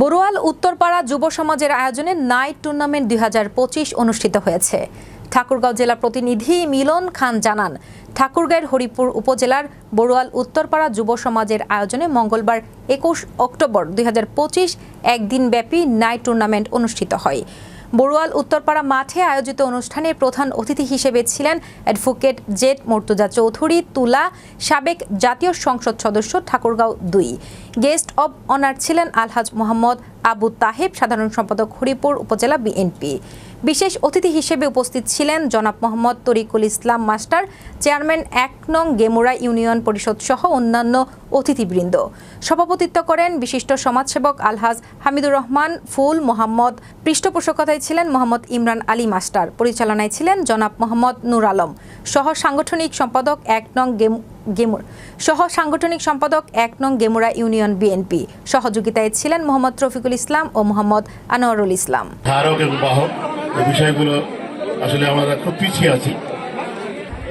বড়ুয়াল উত্তরপাড়া যুব সমাজের আয়োজনে নাইট টুর্নামেন্ট দু হাজার পঁচিশ অনুষ্ঠিত হয়েছে। ঠাকুরগাঁও জেলা প্রতিনিধি মিলন খান জানান, ঠাকুরগাঁয়ের হরিপুর উপজেলার বড়ুয়াল উত্তরপাড়া যুব সমাজের আয়োজনে মঙ্গলবার একুশ অক্টোবর দুই একদিনব্যাপী নাইট টুর্নামেন্ট অনুষ্ঠিত হয়। বড়ুয়াল উত্তরপাড়া মাঠে আয়োজিত অনুষ্ঠানে প্রধান অতিথি হিসেবে ছিলেন অ্যাডভোকেট জেট মর্তুজা চৌধুরী, তুলা, সাবেক জাতীয় সংসদ সদস্য ঠাকুরগাঁও দুই। গেস্ট অব অনার ছিলেন আলহাজ মোহাম্মদ আবু তাহেব, সাধারণ সম্পাদক হরিপুর, উপজেলা বিএনপি। বিশেষ অতিথি হিসেবে উপস্থিত ছিলেন জনাব মোহাম্মদ তরিকুল ইসলাম মাস্টার, চেয়ারম্যান এক নং গেমুরা ইউনিয়ন পরিষদ সহ অন্যান্য অতিথিবৃন্দ। সভাপতিত্ব করেন বিশিষ্ট সমাজসেবক আলহাজ হামিদুর রহমান, ফুল মোহাম্মদ, পৃষ্ঠপোষকতায় ছিলেন মোহাম্মদ ইমরান আলী মাস্টার, পরিচালনায় ছিলেন জনাব মোহাম্মদ নুর আলম সহ সাংগঠনিক সম্পাদক এক নং গেম গেমুর। সহ সাংগঠনিক সম্পাদক এক নং গেমুরা ইউনিয়ন বিএনপি। সহযোগিতায় ছিলেন মোহাম্মদ রফিকুল ইসলাম ও মোহাম্মদ আনোয়ারুল ইসলাম। ধারক এবং বাহক এই বিষয়গুলো আসলে আমরা খুব পিছিয়ে আছি।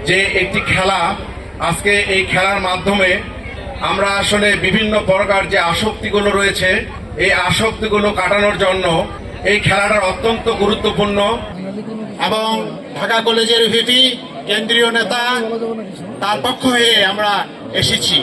যে একটি খেলা আজকে এই খেলার মাধ্যমে আমরা আসলে বিভিন্ন প্রকার যে আসক্তিগুলো রয়েছে এই আসক্তিগুলো কাটানোর জন্য এই খেলাটা অত্যন্ত গুরুত্বপূর্ণ। এবং ঢাকা কলেজের ভিপি কেন্দ্রীয় নেতা তার পক্ষ হয়ে আমরা এসেছি।